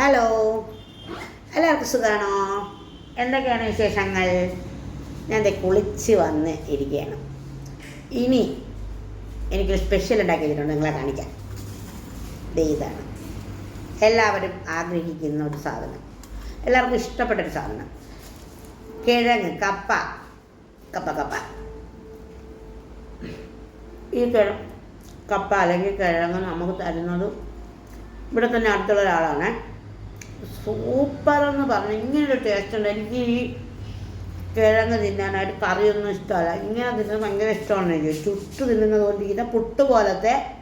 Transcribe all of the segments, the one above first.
Hello എല്ലാവർക്കും സുഖമാണോ എന്തൊക്കെയാണ് വിശേഷങ്ങൾ? ഞാൻ കുളിച്ച് വന്ന് ഇരിക്കുകയാണ്. ഇനി എനിക്കൊരു സ്പെഷ്യൽ ഉണ്ടാക്കി വെച്ചിട്ടുണ്ട് നിങ്ങളെ കാണിക്കാൻ ഇതാണ്. എല്ലാവരും ആഗ്രഹിക്കുന്ന ഒരു സാധനം. എല്ലാവർക്കും ഇഷ്ടപ്പെട്ടൊരു സാധനം. കിഴങ്ങ് കപ്പ. കപ്പ കപ്പ. ഈ കിഴ കപ്പ അല്ലെങ്കിൽ കിഴങ്ങ് നമുക്ക് തരുന്നത് ഇവിടെ തന്നെ അടുത്തുള്ള ഒരാളാണ്. സൂപ്പർ എന്ന് പറഞ്ഞു. ഇങ്ങനൊരു ടേസ്റ്റ് ഉണ്ട്. എനിക്ക് ഈ കിഴങ്ങ് തിന്നാനായിട്ട് കറിയൊന്നും ഇഷ്ടമല്ല. ഇങ്ങനെ തിന്നുന്നത് ഭയങ്കര ഇഷ്ടമാണ് എനിക്ക്. ചുട്ട് തിന്നുന്നത് കൊണ്ട് ഇങ്ങനെ പുട്ട് പോലത്തെ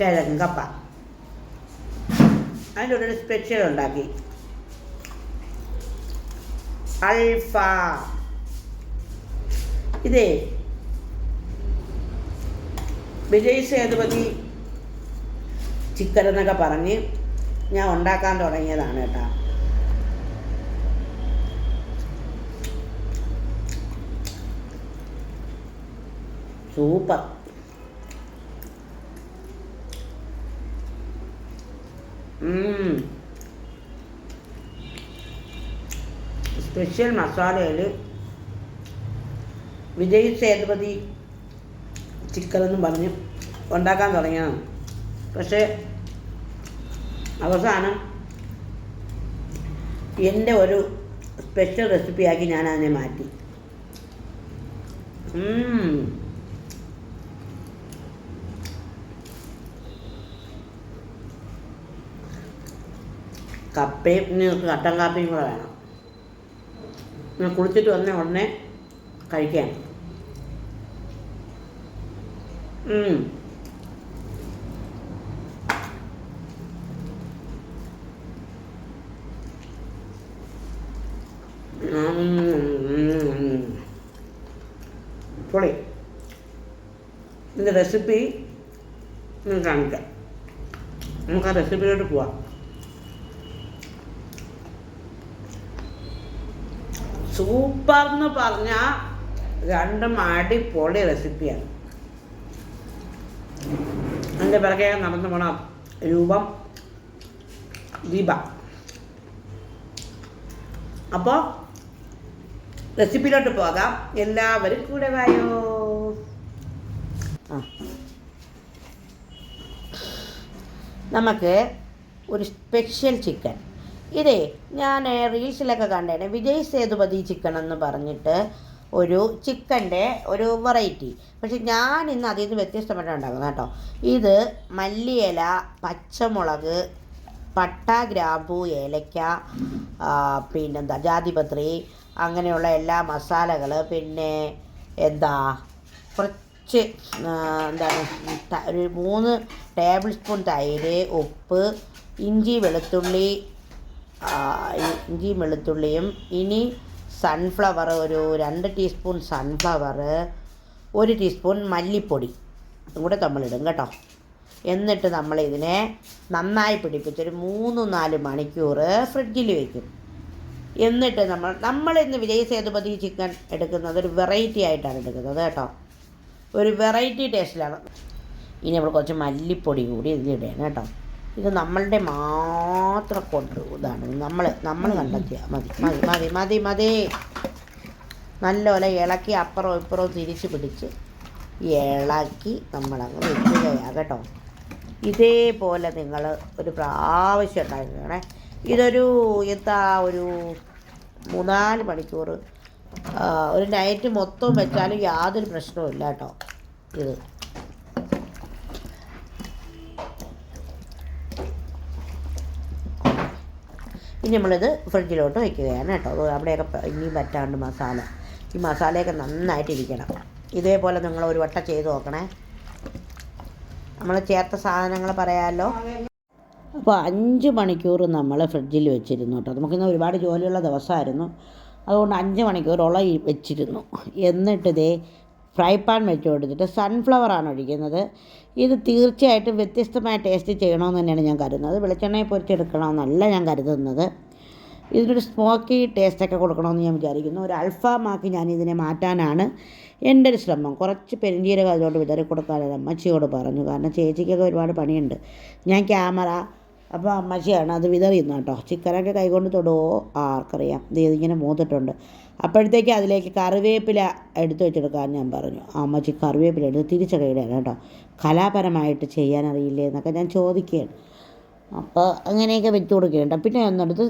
കിഴങ്ങ് കപ്പ. അതിന്റെ ഒരു സ്പെഷ്യൽ ഉണ്ടാക്കി. അൽഫ. ഇതേ. വിജയ് സേതുപതി ചിക്കൻ എന്നൊക്കെ പറഞ്ഞ് ഞാൻ ഉണ്ടാക്കാൻ തുടങ്ങിയതാണ് കേട്ടോ. സൂപ്പർ. സ്പെഷ്യൽ മസാലയിൽ വിജയ് സേതുപതി ചിക്കൻ എന്നും പറഞ്ഞ് ഉണ്ടാക്കാൻ തുടങ്ങിയതാണ്. പക്ഷേ അവസാനം എന്റെ ഒരു സ്പെഷ്യൽ റെസിപ്പിയാക്കി ഞാൻ അതിനെ മാറ്റി. കപ്പയും നിങ്ങൾക്ക് കട്ടൻ കാപ്പിയും കൂടെ വേണം. ഞാൻ കുളിച്ചിട്ട് വന്ന ഉടനെ കഴിക്കാൻ പൊളി ഇതിന്റെ റെസിപ്പി നിങ്ങൾ കാണിക്കാം. നമുക്ക് ആ റെസിപ്പിയിലോട്ട് പോവാം. സൂപ്പർ എന്ന് പറഞ്ഞാൽ രണ്ടും അടിപൊളി റെസിപ്പിയാണ് അതിന്റെ പിറകെ നടന്നു പോണ രൂപം ദീപ. അപ്പോൾ റെസിപ്പിയിലോട്ട് പോകാം. എല്ലാവരും കൂടെ വായോ. നമുക്ക് ഒരു സ്പെഷ്യൽ ചിക്കൻ ഇതേ ഞാൻ റീൽസിലൊക്കെ കണ്ടേനെ വിജയ് സേതുപതി ചിക്കൻ എന്ന് പറഞ്ഞിട്ട് ഒരു ചിക്കന്റെ ഒരു വെറൈറ്റി പക്ഷെ ഞാൻ ഇന്ന് അതിൽ നിന്ന് വ്യത്യസ്തമായിട്ട് ഉണ്ടാക്കുന്നത് കേട്ടോ. ഇത് മല്ലിയില പച്ചമുളക് പട്ട ഗ്രാമ്പു ഏലക്ക പിന്നെന്താ ജാതിപത്രി അങ്ങനെയുള്ള എല്ലാ മസാലകൾ പിന്നെ എന്താ കുറച്ച് എന്താണ് ഒരു മൂന്ന് ടേബിൾ സ്പൂൺ തൈര് ഉപ്പ് ഇഞ്ചി വെളുത്തുള്ളി ഇഞ്ചി വെളുത്തുള്ളിയും ഇനി സൺഫ്ലവർ ഒരു രണ്ട് ടീസ്പൂൺ സൺഫ്ലവർ ഒരു ടീസ്പൂൺ മല്ലിപ്പൊടി ഇതും കൂടെ നമ്മളിടും കേട്ടോ. എന്നിട്ട് നമ്മളിതിനെ നന്നായി പിടിപ്പിച്ചൊരു മൂന്ന് നാല് മണിക്കൂർ ഫ്രിഡ്ജിൽ വയ്ക്കും എന്നിട്ട് നമ്മൾ നമ്മൾ ഇന്ന് വിജയ് സേതുപതി ചിക്കൻ എടുക്കുന്നത് ഒരു വെറൈറ്റി ആയിട്ടാണ് എടുക്കുന്നത് കേട്ടോ. ഒരു വെറൈറ്റി ടേസ്റ്റിലാണ് ഇനി നമ്മൾ കുറച്ച് മല്ലിപ്പൊടി കൂടി ഇതിലിടണം കേട്ടോ. ഇത് നമ്മളുടെ മാത്രം കൊണ്ട് ഇതാണ്. നമ്മൾ നമ്മൾ കണ്ടെത്തിയ മതി. മതി മതി മതി മതി. നല്ലപോലെ ഇളക്കി അപ്പുറവും ഇപ്പുറവും തിരിച്ച് പിടിച്ച് ഇളക്കി നമ്മളങ്ങ് വെക്കുകയാണ് കേട്ടോ. ഇതേപോലെ നിങ്ങൾ ഒരു പ്രാവശ്യം ഉണ്ടാക്കണേ ഇതൊരു എന്താ ഒരു മൂന്നാൽ മണിക്കൂർ ഒരു നൈറ്റ് മൊത്തം വെച്ചാലും യാതൊരു പ്രശ്നവും ഇല്ല കേട്ടോ. ഇത്. ഇനി നമ്മളിത് ഫ്രിഡ്ജിലോട്ട് വയ്ക്കുകയാണ് കേട്ടോ. അത് അവിടെയൊക്കെ ഇനിയും പറ്റാണ്ട് മസാല. ഈ മസാലയൊക്കെ നന്നായിട്ട് ഇരിക്കണം. ഇതേപോലെ നിങ്ങൾ ഒരു വട്ടം ചെയ്ത് നോക്കണേ. നമ്മൾ ചേർത്ത സാധനങ്ങൾ പറയാമല്ലോ അപ്പോൾ അഞ്ച് മണിക്കൂർ നമ്മൾ ഫ്രിഡ്ജിൽ വെച്ചിരുന്നു കേട്ടോ. നമുക്കിന്ന് ഒരുപാട് ജോലിയുള്ള ദിവസമായിരുന്നു. അതുകൊണ്ട് അഞ്ച് മണിക്കൂറോളം വെച്ചിരുന്നു. എന്നിട്ട് ഇതേ ഫ്രൈ പാൻ വെച്ച് കൊടുത്തിട്ട് സൺഫ്ലവറാണ് ഒഴിക്കുന്നത്. ഇത് തീർച്ചയായിട്ടും വ്യത്യസ്തമായ ടേസ്റ്റ് ചെയ്യണമെന്ന് തന്നെയാണ് ഞാൻ കരുതുന്നത്. വെളിച്ചെണ്ണയെ പൊരിച്ചെടുക്കണമെന്നല്ല ഞാൻ കരുതുന്നത്. ഇതിനൊരു സ്മോക്കി ടേസ്റ്റൊക്കെ കൊടുക്കണമെന്ന് ഞാൻ വിചാരിക്കുന്നു. ഒരു അൽഫാമാക്കി ഞാൻ ഇതിനെ മാറ്റാനാണ് എന്റെ ഒരു ശ്രമം. കുറച്ച് പെരിഞ്ചീരകം അതിലോട്ട് വിതറി കൊടുക്കാൻ അമ്മച്ചിയോട് പറഞ്ഞു. കാരണം ചേച്ചിക്കൊക്കെ ഒരുപാട് പണിയുണ്ട്. ഞാൻ ക്യാമറ അപ്പോൾ അമ്മച്ചിയാണ് അത് വിതറിയുന്നു കേട്ടോ. ചിക്കനൊക്കെ കൈകൊണ്ട് തൊടുവോ ആർക്കറിയാം. ഇത് ഇതിങ്ങനെ മൂത്തിട്ടുണ്ട്. അപ്പോഴത്തേക്ക് അതിലേക്ക് കറിവേപ്പില എടുത്തു വെച്ചെടുക്കാൻ ഞാൻ പറഞ്ഞു. അമ്മച്ചി കറിവേപ്പില എടുത്ത് തിരിച്ചൊക്കെ ഇടുകയാണ് കേട്ടോ. കലാപരമായിട്ട് ചെയ്യാനറിയില്ലേ എന്നൊക്കെ ഞാൻ ചോദിക്കുകയാണ്. അപ്പോൾ അങ്ങനെയൊക്കെ വെച്ച് കൊടുക്കുകയുണ്ട് പിന്നെ ഒന്നെടുത്ത്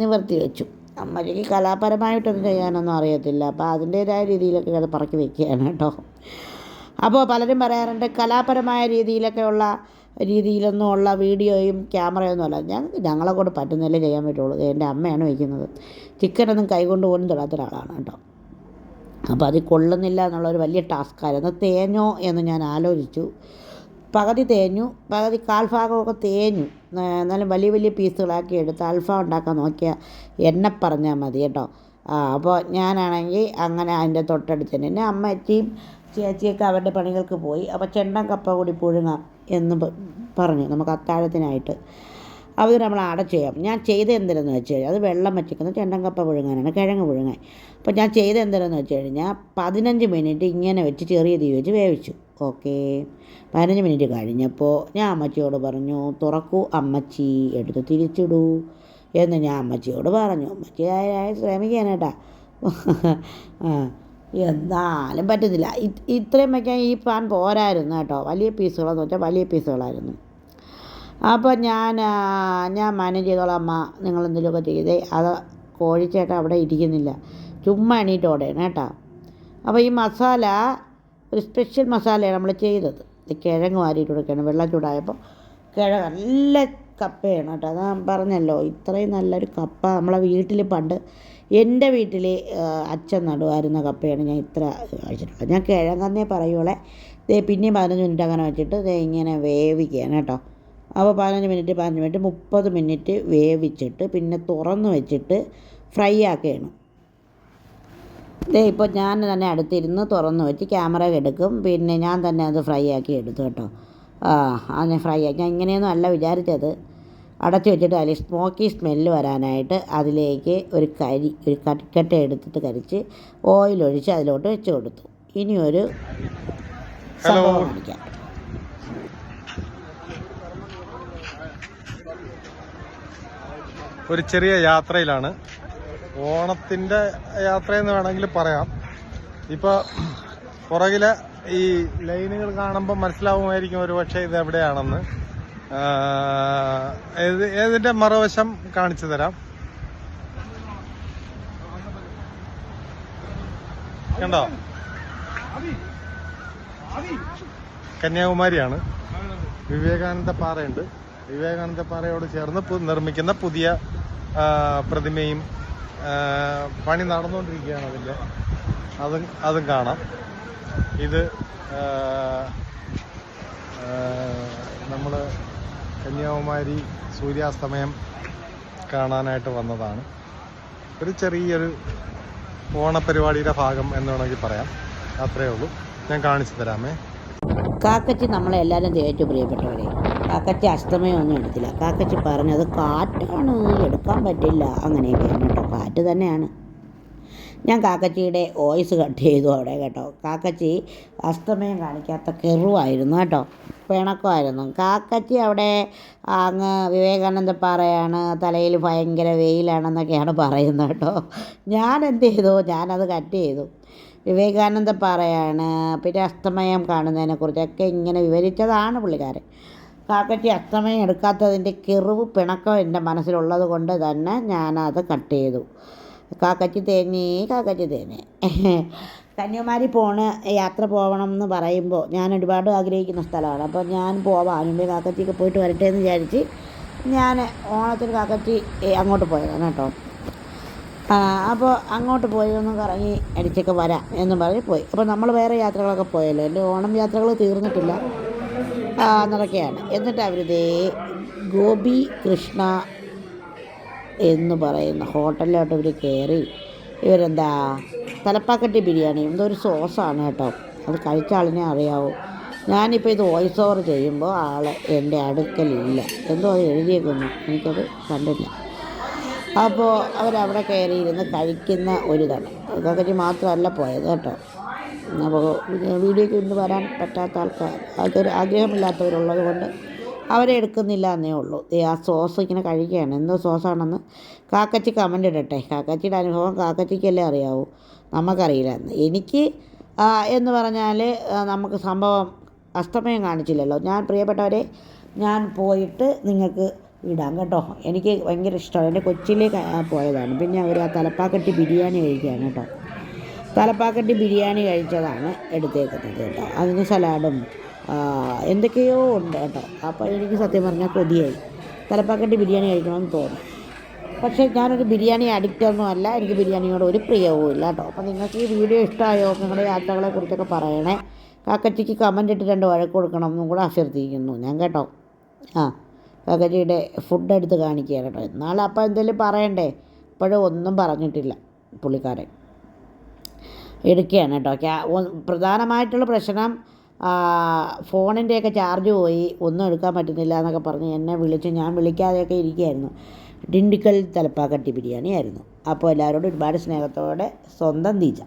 നിവർത്തി വെച്ചു. അമ്മച്ചിക്ക് കലാപരമായിട്ടൊന്നും ചെയ്യാനൊന്നും അറിയത്തില്ല. അപ്പോൾ അതിന്റേതായ രീതിയിലൊക്കെ അത് പറക്കി വെക്കുകയാണ് കേട്ടോ. അപ്പോൾ പലരും പറയാറുണ്ട് കലാപരമായ രീതിയിലൊക്കെ ഉള്ള രീതിയിലൊന്നും ഉള്ള വീഡിയോയും ക്യാമറയൊന്നും അല്ല ഞാൻ ഞങ്ങളെ കൊണ്ട് പറ്റുന്നതല്ലേ ചെയ്യാൻ പറ്റുള്ളൂ. എന്റെ അമ്മയാണ് വയ്ക്കുന്നത്. ചിക്കനൊന്നും കൈകൊണ്ട് പോലും തൊടാത്ത ഒരാളാണ് കേട്ടോ. അപ്പോൾ അത് കൊള്ളുന്നില്ല എന്നുള്ളൊരു വലിയ ടാസ്ക്കായിരുന്നു. തേഞ്ഞോ എന്ന് ഞാൻ ആലോചിച്ചു. പകുതി തേഞ്ഞു പകുതി കാൽഭാഗമൊക്കെ തേഞ്ഞു. എന്നാലും വലിയ വലിയ പീസുകളാക്കി എടുത്ത് അൽഫാം ഉണ്ടാക്കാൻ നോക്കിയാൽ എന്നെ പറഞ്ഞാൽ മതി കേട്ടോ. അപ്പോൾ ഞാനാണെങ്കിൽ അങ്ങനെ അതിന്റെ തൊട്ടടുത്ത് തന്നെ. അമ്മച്ചിയും ചേച്ചിയൊക്കെ അവരുടെ പണികൾക്ക് പോയി. അപ്പോൾ ചെണ്ടൻ കപ്പ കൂടി പുഴുങ്ങാം എന്ന് പറഞ്ഞു. നമുക്ക് അത്താഴത്തിനായിട്ട്. അവർ നമ്മൾ അട ചെയ്യാം. ഞാൻ ചെയ്ത എന്തിനെന്ന് വെച്ച് കഴിഞ്ഞാൽ അത് വെള്ളം വച്ചിരിക്കുന്ന ചെണ്ടൻ കപ്പ പുഴുങ്ങാനാണ്. കിഴങ്ങ് പുഴുങ്ങാൻ. അപ്പോൾ ഞാൻ ചെയ്ത എന്തിനെന്ന് വെച്ച് കഴിഞ്ഞാൽ പതിനഞ്ച് മിനിറ്റ് ഇങ്ങനെ വെച്ച് ചെറിയ തീ വെച്ച് വേവിച്ചു. ഓക്കേ. പതിനഞ്ച് മിനിറ്റ് കഴിഞ്ഞപ്പോൾ ഞാൻ അമ്മച്ചിയോട് പറഞ്ഞു തുറക്കൂ അമ്മച്ചി എടുത്ത് തിരിച്ചിടൂ. എന്ന് ഞാൻ അമ്മച്ചിയോട് പറഞ്ഞു. അമ്മച്ചി ആയി ശ്രമിക്കാൻ കേട്ടാ ആ. എന്നാലും പറ്റുന്നില്ല. ഇത് ഇത്രയും വയ്ക്കാൻ ഈ പാൻ പോരായിരുന്നു കേട്ടോ. വലിയ പീസുകളെന്ന് വെച്ചാൽ വലിയ പീസുകളായിരുന്നു അപ്പോൾ ഞാൻ ഞാൻ മാനേജ് ചെയ്തോളാം അമ്മ. നിങ്ങൾ എന്തെങ്കിലുമൊക്കെ ചെയ്തേ. അത് കോഴിച്ചേട്ട അവിടെ ഇരിക്കുന്നില്ല. ചുമ്മാ എണീറ്റ് കേട്ടോ. അപ്പോൾ ഈ മസാല ഒരു സ്പെഷ്യൽ മസാലയാണ് നമ്മൾ ചെയ്തത്. കിഴങ്ങ് വാരിയിട്ട് കൊടുക്കുകയാണ് വെള്ളം ചൂടായപ്പോൾ കിഴങ്ങ് നല്ല കപ്പയാണ് കേട്ടോ. അത് പറഞ്ഞല്ലോ ഇത്രയും നല്ലൊരു കപ്പ നമ്മളെ വീട്ടിൽ പണ്ട് എന്റെ വീട്ടിൽ അച്ഛൻ നടുവായിരുന്ന കപ്പയാണ് ഞാൻ ഇത്ര കഴിച്ചിട്ടുള്ളത്. ഞാൻ കിഴങ്ങന്നേ പറയുള്ളേ. ദേ പിന്നെയും പതിനഞ്ച് മിനിറ്റ് അങ്ങനെ വെച്ചിട്ട് ദേ ഇങ്ങനെ വേവിക്കുകയാണ് കേട്ടോ. അപ്പോൾ പതിനഞ്ച് മിനിറ്റ് പതിനഞ്ച് മിനിറ്റ് മുപ്പത് മിനിറ്റ് വേവിച്ചിട്ട് പിന്നെ തുറന്ന് വെച്ചിട്ട് ഫ്രൈ ആക്കുകയാണ്. ദേ ഇപ്പോൾ ഞാൻ തന്നെ അടുത്തിരുന്ന് തുറന്ന് വെച്ച് ക്യാമറ എടുക്കും. പിന്നെ ഞാൻ തന്നെ അത് ഫ്രൈ ആക്കി എടുത്തു കേട്ടോ. ആ അതിനെ ഫ്രൈ ആക്കി. ഞാൻ ഇങ്ങനെയൊന്നും അല്ല വിചാരിച്ചത്. അടച്ചു വെച്ചിട്ട് അതിൽ സ്മോക്കി സ്മെല്ല് വരാനായിട്ട് അതിലേക്ക് ഒരു കരി ഒരു കട്ടിക്കട്ട എടുത്തിട്ട് കരിച്ച് ഓയിലൊഴിച്ച് അതിലോട്ട് വെച്ച് കൊടുത്തു. ഇനി ഒരു സംഭവം കാണിക്കാം. ഒരു ചെറിയ യാത്രയിലാണ്. ഓണത്തിന്റെ യാത്രയെന്ന് വേണമെങ്കിൽ പറയാം. ഇപ്പൊ പുറകിലെ ഈ ലൈനുകൾ കാണുമ്പോൾ മനസ്സിലാവുമായിരിക്കും ഒരു പക്ഷേ ഇത് എവിടെയാണെന്ന്. ഏതിന്റെ മറുവശം കാണിച്ചു തരാം? കണ്ടോ? കന്യാകുമാരിയാണ്. വിവേകാനന്ദ പാറയുണ്ട്. വിവേകാനന്ദ പാറയോട് ചേർന്ന് നിർമ്മിക്കുന്ന പുതിയ പ്രതിമയും പണി നടന്നുകൊണ്ടിരിക്കുകയാണ് അതിന്റെ അതും അതും കാണാം. ഇത് നമ്മൾ കന്യാകുമാരി സൂര്യാസ്തമയം കാണാനായിട്ട് വന്നതാണ്. ഒരു ചെറിയൊരു ഓണപരിപാടിയുടെ ഭാഗം എന്ന് വേണമെങ്കിൽ പറയാം. അത്രയേ ഉള്ളൂ. ഞാൻ കാണിച്ചു തരാമേ. കാക്കച്ചി നമ്മളെ എല്ലാവരും ഏറ്റവും പ്രിയപ്പെട്ടവരെ. കാക്കച്ചി അസ്തമയമൊന്നും എടുത്തില്ല. കാക്കച്ചി പറഞ്ഞത് കാറ്റാണ്. എടുക്കാൻ പറ്റില്ല. അങ്ങനെയൊക്കെയാണ് കേട്ടോ. കാറ്റ് തന്നെയാണ്. ഞാൻ കാക്കച്ചിയുടെ വോയിസ് കട്ട് ചെയ്തു അവിടെ കേട്ടോ. കാക്കച്ചി അസ്തമയം കാണിക്കാത്ത കെറുവായിരുന്നു കേട്ടോ. പിണക്കമായിരുന്നു. കാക്കച്ചി അവിടെ അങ്ങ് വിവേകാനന്ദ പാറയാണ് തലയിൽ ഭയങ്കര വെയിലാണെന്നൊക്കെയാണ് പറയുന്നത് കേട്ടോ. ഞാൻ എന്ത് ചെയ്തു? ഞാനത് കട്ട് ചെയ്തു. വിവേകാനന്ദ പാറയാണ് പിന്നെ അസ്തമയം കാണുന്നതിനെക്കുറിച്ചൊക്കെ ഇങ്ങനെ വിവരിച്ചതാണ് പുള്ളിക്കാരൻ. കാക്കറ്റി അസ്തമയം എടുക്കാത്തതിന്റെ കിറിവ് പിണക്കം എന്റെ മനസ്സിലുള്ളത് കൊണ്ട് തന്നെ ഞാനത് കട്ട് ചെയ്തു. കാക്കച്ചി തേങ്ങി കാക്കച്ചി തേങ്ങി കന്യാകുമാരി പോണ യാത്ര പോകണം എന്ന് പറയുമ്പോൾ ഞാൻ ഒരുപാട് ആഗ്രഹിക്കുന്ന സ്ഥലമാണ്. അപ്പോൾ ഞാൻ പോവാം. അതിനുള്ളിൽ കാക്കറ്റിയൊക്കെ പോയിട്ട് വരട്ടെ എന്ന് വിചാരിച്ച് ഞാൻ ഓണത്തിന് കാക്കറ്റി അങ്ങോട്ട് പോയതാണ് കേട്ടോ. അപ്പോൾ അങ്ങോട്ട് പോയി ഒന്ന് കറങ്ങി അടിച്ചൊക്കെ വരാം എന്ന് പറഞ്ഞ് പോയി. അപ്പോൾ നമ്മൾ വേറെ യാത്രകളൊക്കെ പോയല്ലോ. എന്റെ ഓണം യാത്രകൾ തീർന്നിട്ടില്ല. എന്നൊക്കെയാണ് എന്നിട്ട് അവരിതേ ഗോപി കൃഷ്ണ എന്ന് പറയുന്ന ഹോട്ടലിലോട്ട് ഇവർ കയറി ഇവരെന്താ? തലപ്പാക്കട്ടി ബിരിയാണി. എന്തോ ഒരു സോസാണ് കേട്ടോ. അത് കഴിച്ച ആളിനെ അറിയാവൂ. ഞാനിപ്പോൾ ഇത് വോയിസ് ഓവർ ചെയ്യുമ്പോൾ ആൾ എന്റെ അടുക്കലില്ല. എന്തോ അത് എഴുതിയേക്കുന്നു. എനിക്കത് കണ്ടില്ല. അപ്പോൾ അവരവിടെ കയറിയിരുന്ന് കഴിക്കുന്ന ഒരു ഇതാണ്. കാക്കച്ചി മാത്രമല്ല പോയത് കേട്ടോ. അപ്പോൾ വീഡിയോയ്ക്ക് ഇന്ന് വരാൻ പറ്റാത്ത ആൾക്കാർ. അതൊരു ആഗ്രഹമില്ലാത്തവരുള്ളത് കൊണ്ട് അവരെ എടുക്കുന്നില്ല എന്നേ ഉള്ളൂ. ആ സോസ് ഇങ്ങനെ കഴിക്കുകയാണ്. എന്തോ സോസാണെന്ന് കാക്കച്ചി കമന്റ് ഇടട്ടെ. കാക്കച്ചിയുടെ അനുഭവം കാക്കച്ചിക്കല്ലേ അറിയാവൂ. നമുക്കറിയില്ല എനിക്ക് എന്ന് പറഞ്ഞാൽ നമുക്ക് സംഭവം അസ്തമയം കാണിച്ചില്ലല്ലോ. ഞാൻ പ്രിയപ്പെട്ടവരെ ഞാൻ പോയിട്ട് നിങ്ങൾക്ക് ഇടാം കേട്ടോ. എനിക്ക് ഭയങ്കര ഇഷ്ടമാണ്. എന്റെ കൊച്ചിയിലേക്ക് പോയതാണ്. പിന്നെ അവർ ആ തലപ്പാക്കട്ടി ബിരിയാണി കഴിക്കുകയാണ് കേട്ടോ. തലപ്പാക്കട്ടി ബിരിയാണി കഴിച്ചതാണ് എടുത്തേക്കുന്നത് കേട്ടോ. അതിന് സലാഡും എന്തൊക്കെയോ ഉണ്ട് കേട്ടോ. അപ്പോൾ എനിക്ക് സത്യം പറഞ്ഞാൽ കൊതിയായി. തലപ്പാക്കട്ടി ബിരിയാണി കഴിക്കണമെന്ന് തോന്നി പക്ഷേ ഞാനൊരു ബിരിയാണി അഡിക്റ്റ് ഒന്നും അല്ല. എനിക്ക് ബിരിയാണിയോട് ഒരു പ്രിയവും ഇല്ല കേട്ടോ. അപ്പോൾ നിങ്ങൾക്ക് ഈ വീഡിയോ ഇഷ്ടമായോ? നിങ്ങളുടെ യാത്രകളെ കുറിച്ചൊക്കെ പറയണേ. കാക്കച്ചിക്ക് കമന്റ് ഇട്ട് രണ്ട് വഴക്ക് കൊടുക്കണം എന്നും കൂടെ അഭ്യർത്ഥിക്കുന്നു ഞാൻ കേട്ടോ. ആ കാക്കച്ചിയുടെ ഫുഡ് എടുത്ത് കാണിക്കുക കേട്ടോ. എന്നാലും അപ്പോൾ എന്തെങ്കിലും പറയണ്ടേ? ഇപ്പോഴും ഒന്നും പറഞ്ഞിട്ടില്ല പുള്ളിക്കാരൻ. എടുക്കുകയാണ് കേട്ടോ. പ്രധാനമായിട്ടുള്ള പ്രശ്നം ഫോണിന്റെയൊക്കെ ചാർജ് പോയി ഒന്നും എടുക്കാൻ പറ്റുന്നില്ല എന്നൊക്കെ പറഞ്ഞ് എന്നെ വിളിച്ച് ഞാൻ വിളിക്കാതെയൊക്കെ ഇരിക്കുകയായിരുന്നു. ഡിണ്ടിക്കൽ തലപ്പാക്കട്ടി ബിരിയാണി ആയിരുന്നു അപ്പോൾ എല്ലാവരോടും ഒരുപാട് സ്നേഹത്തോടെ സ്വന്തം തീച്ച